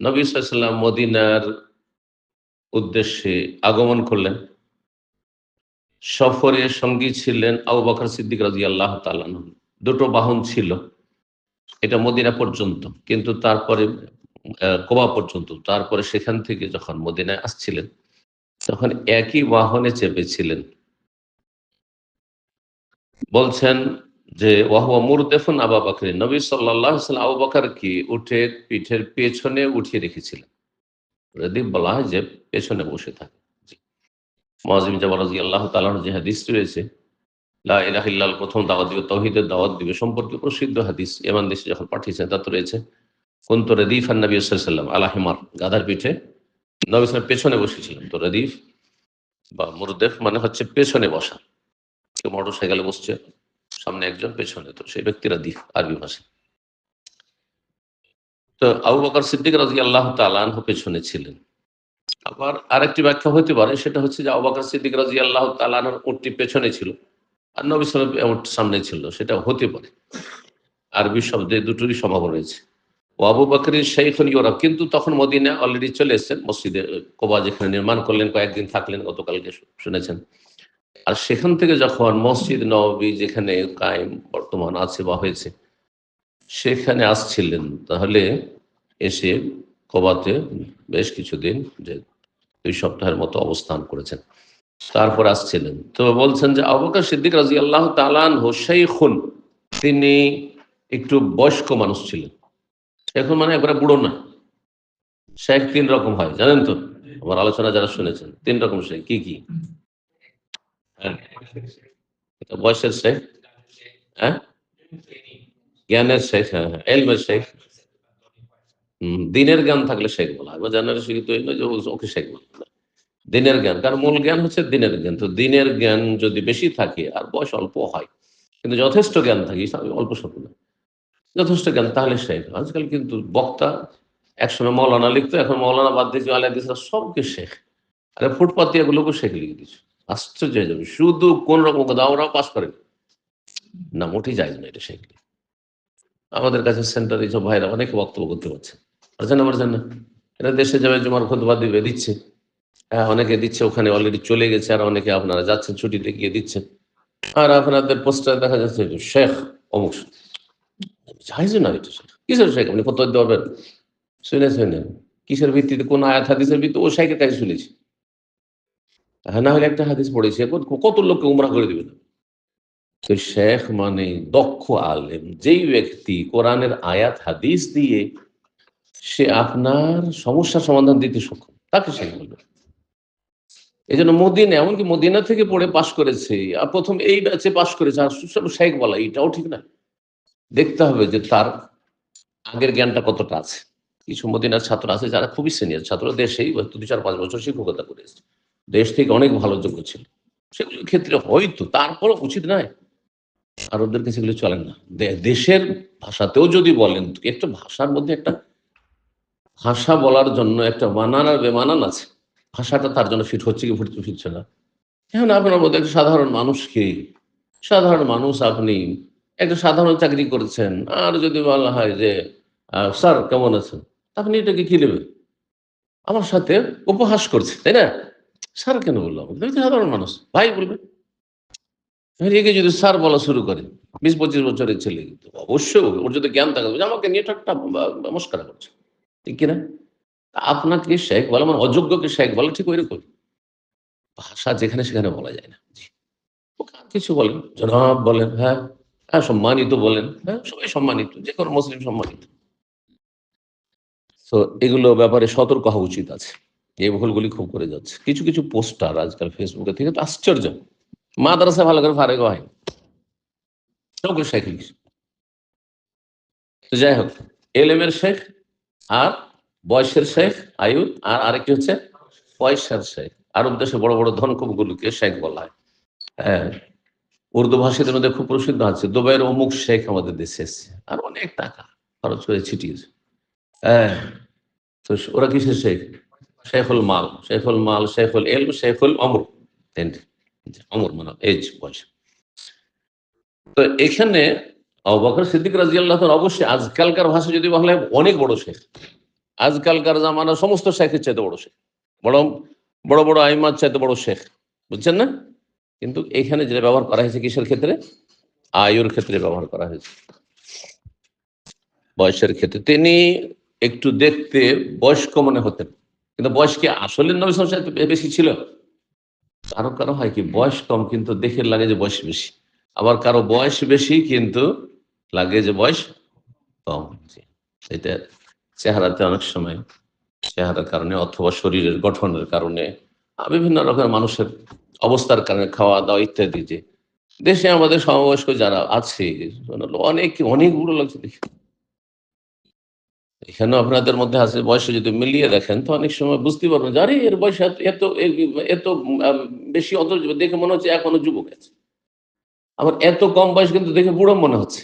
নবী সাল্লাম মদিনার উদ্দেশ্যে আগমন করলেন। সফরে সঙ্গী ছিলেন আবু বকর সিদ্দিক রাজি আল্লাহ দুটো বাহন ছিল, এটা মদিনা পর্যন্ত, কিন্তু তারপরে কোবা পর্যন্ত। তারপরে সেখান থেকে যখন মদিনায় আসছিলেন, তখন একই বাহনে চেপেছিলেন। বলছেন যে ওয়াহুয়া মুরদেফুন আবা বাকরি নবী সাল্লাহ আবু বাকরকে উঠে পিঠের পেছনে উঠিয়ে রেখেছিলেন? রেদিব বলা হয় যে পেছনে বসে থাকে। মহাজিম জাবারাজি আল্লাহ তালার যে হাদিস রয়েছে, লা ইলাহা প্রথম দাওয়াত দিবে, তৌহিদের দাওয়াত দিবে সম্পর্কে প্রসিদ্ধ হাদিস এমান দেশে যখন পাঠিয়েছেন তা তো রয়েছে কোন তো রদিফ আর নবী সাল্লাম আল্লাহ হিমার গাধার পিঠে। নবী পেছনে বসেছিলেন। তো রদিফ বা মুরদেফ মানে হচ্ছে পেছনে বসা। কেউ মোটর সাইকেলে বসছে সামনে একজন, পেছনে তো সেই ব্যক্তিরা দিফ আরবি ভাষা তো আবু বকর সিদ্দিক রাজি আল্লাহ তালান পেছনে ছিলেন। আবার আরেকটি ব্যাখ্যা হতে পারে, সেটা হচ্ছে যে আবু বকর সিদ্দিক রাজি আল্লাহ তালানোর উটটি পেছনে ছিল আর নবী সালাম উট সামনে ছিল, সেটা হতে পারে। আরবি শব্দে দুটোরই সম্ভাবনা রয়েছে। ও আবু বকরের শেখন ইউরোপ কিন্তু তখন মদিনা অলরেডি চলে এসেছেন, মসজিদে কোবা যেখানে নির্মাণ করলেন, কয়েকদিন থাকলেন, গতকালকে শুনেছেন। আর সেখান থেকে যখন মসজিদ নবী যেখানে কায়েম বর্তমান আছে বা হয়েছে, সেখানে আসছিলেন, তাহলে এসে কোবাতে বেশ কিছুদিন যে দুই সপ্তাহের মতো অবস্থান করেছেন। তারপর আসছিলেন। তো বলছেন যে আবকার সিদ্দিক রাজি আল্লাহ তালান হোসাই খুন তিনি একটু বয়স্ক মানুষ ছিলেন। এখন মানে একবারে বুড়ো না। শেখ তিন রকম হয়, জানেন তো? আমার আলোচনা যারা শুনেছেন, তিন রকম শেখ কি কি? বয়সের শেখ? হ্যাঁ? জ্ঞানের শেখ হ্যাঁ হ্যাঁ এলমের শেখ। দিনের জ্ঞান থাকলে শেখ বলা হয়। জানার নয় যে ওকে শেখ বলা দিনের জ্ঞান, কারণ মূল জ্ঞান হচ্ছে দিনের জ্ঞান। তো দিনের জ্ঞান যদি বেশি থাকে, আর বয়স অল্প হয়, কিন্তু যথেষ্ট জ্ঞান থাকে অল্প স্বল্প যথেষ্ট জ্ঞান, তাহলে শেখ। আজকাল কিন্তু বক্তা, একসময় মৌলানা লিখতো, এখন মৌলানা বাদ দিয়ে আলাদা সবকে শেখ। আরে ফুটপাতি এগুলোকে শেখ লিখে দিচ্ছে আশ্চর্য হয়ে যাবে শুধু কোন রকম কথা আমরাও পাস করেন না। মোটেই যায় না এটা শেখ আমাদের কাছে সেন্টারে সব ভাইরা অনেকে বক্তব্য করতে পারছে। পারছেন না পারছেন না? এরা দেশে যাবে, জমার খোদবা দিবে, দিচ্ছে। হ্যাঁ অনেকে দিচ্ছে, ওখানে অলরেডি চলে গেছে, আর অনেকে আপনারা যাচ্ছেন, ছুটিতে গিয়ে দিচ্ছেন। আর আপনাদের পোস্টার দেখা যাচ্ছে শেখ অমুক চাইছে না এটা কিসের শেখ? আপনি কত দিতে পারবেন? শুনে শুনেন কিসের ভিত্তিতে? কোন আয়াত, হাদিসের ভিত্তিতে? ও শেখের কাছে শুনেছি। হ্যাঁ না হলে একটা হাদিস পড়েছে কত- কত লোককে উমরা করে দিবে? না তো শেখ মানে দক্ষ আলেম, যেই ব্যক্তি কোরআনের আয়াত, হাদিস দিয়ে সে আপনার সমস্যার সমাধান দিতে সক্ষম, তাকে শেখ বলবে। এই জন্য মদিনা, এমনকি মদিনা থেকে পড়ে পাশ করেছে, আর প্রথম এই ব্যাচে পাশ করেছে, আর সব শেখ বলা এটাও ঠিক না। দেখতে হবে যে তার আগের জ্ঞানটা কতটা আছে। কিছু মদিনার ছাত্র আছে, যারা খুবই সিনিয়র ছাত্র দেশেই দু চার পাঁচ বছর শিক্ষকতা করে এসেছে। দেশ থেকে অনেক ভালো যোগ্য ছিল। সেগুলোর ক্ষেত্রে হয়তো, তারপরও উচিত নয়। আর ওদেরকে সেগুলো চলে না। দে- দেশের ভাষাতেও যদি বলেন, একটা ভাষার মধ্যে একটা ভাষা বলার জন্য একটা বানান আর বেমানান আছে। ভাষাটা তার জন্য ফিট হচ্ছে কি ফুটতে ফিরছে না। এখন আপনার মধ্যে একটা সাধারণ মানুষ মানুষকে সাধারণ মানুষ আপনি, একটা সাধারণ চাকরি করেছেন, আর যদি বলা হয় যে স্যার, কেমন আছেন? আপনি এটাকে কি নেবেন? আমার সাথে উপহাস করছে, তাই না? স্যার কেন বললাম আমি তো সাধারণ মানুষ। ভাই বলবে। রেগে যদি স্যার বলা শুরু করে, বিশ পঁচিশ বছরের ছেলে কিন্তু অবশ্যই ওর যদি জ্ঞান থাকবে যে আমাকে নিয়ে ঠাট্টা বা করছে। ঠিক কিনা? আপনাকে শেখ বলা মানে অযোগ্যকে শেখ বলা ঠিক ওইরকম ভাষা যেখানে সেখানে বলা যায় না। জি। কিছু বলেন। জনাব বলেন হ্যাঁ হ্যাঁ সম্মানিত বলেন হ্যাঁ সবাই সম্মানিত, যে কোনো মুসলিম সম্মানিত। তো এগুলো ব্যাপারে সতর্ক হওয়া উচিত আছে। এই ভুলগুলি খুব করে যাচ্ছে। কিছু কিছু পোস্টার আজকাল ফেসবুকে থেকে তো আশ্চর্য। মাদ্রাসা ভালো করে ফারেক হয়। সবগুলো শেখ তো যাই হোক, এলেমের শেখ আর বয়সের শেখ আয়ু আর আরেকটি হচ্ছে পয়সার শেখ। আরব দেশে বড় বড় ধনকুপগুলোকে শেখ বলা হয়। হ্যাঁ উর্দু ভাষীদের মধ্যে খুব প্রসিদ্ধ আছে, দুবাইয়ের অমুক শেখ আমাদের দেশে এসছে। আর অনেক টাকা খরচ করে ছিটিয়েছে। হ্যাঁ তো ওরা কিসের শেখ? শেখুল মাল শেখুল মাল, শেখুল এল শেখুল অমর। অমর মানে এজ বয়স। তো এখানে অবকর সিদ্দিক রাজি আল্লাহ অবশ্যই আজকালকার ভাষা যদি বলা অনেক বড় শেখ। আজকালকার জামানা সমস্ত শেখের চাইতে বড় শেখ। বড় বড় বড় আইমার চাইতে বড় শেখ। বুঝছেন না? কিন্তু এখানে যেটা ব্যবহার করা হয়েছে কিসের ক্ষেত্রে? আয়ুর ক্ষেত্রে ব্যবহার করা হয়েছে। বয়সের ক্ষেত্রে। তিনি একটু দেখতে বয়স্ক মনে হতেন। কিন্তু বয়স কি আসলে নবী আলাইহি বেশি ছিল? কারও কারও হয় কি? বয়স কম, কিন্তু দেখে লাগে যে বয়স বেশি। আবার কারও বয়স বেশি, কিন্তু লাগে যে বয়স কম। এটা চেহারাতে অনেক সময় চেহারার কারণে অথবা শরীরের গঠনের কারণে বিভিন্ন রকমের মানুষের অবস্থার কারণে খাওয়া দাওয়া ইত্যাদি যে দেশে আমাদের সমবয়স্ক যারা আছে, অনেক অনেক বুড়ো লাগছে দেখে। এখানে আপনাদের মধ্যে আছে বয়স যদি মিলিয়ে দেখেন, তো অনেক সময় বুঝতে পারবেন যারে এর বয়স এত এত বেশি অত দেখে মনে হচ্ছে এখনও যুবক আছে। আবার এত কম বয়স কিন্তু দেখে বুড়ো মনে হচ্ছে।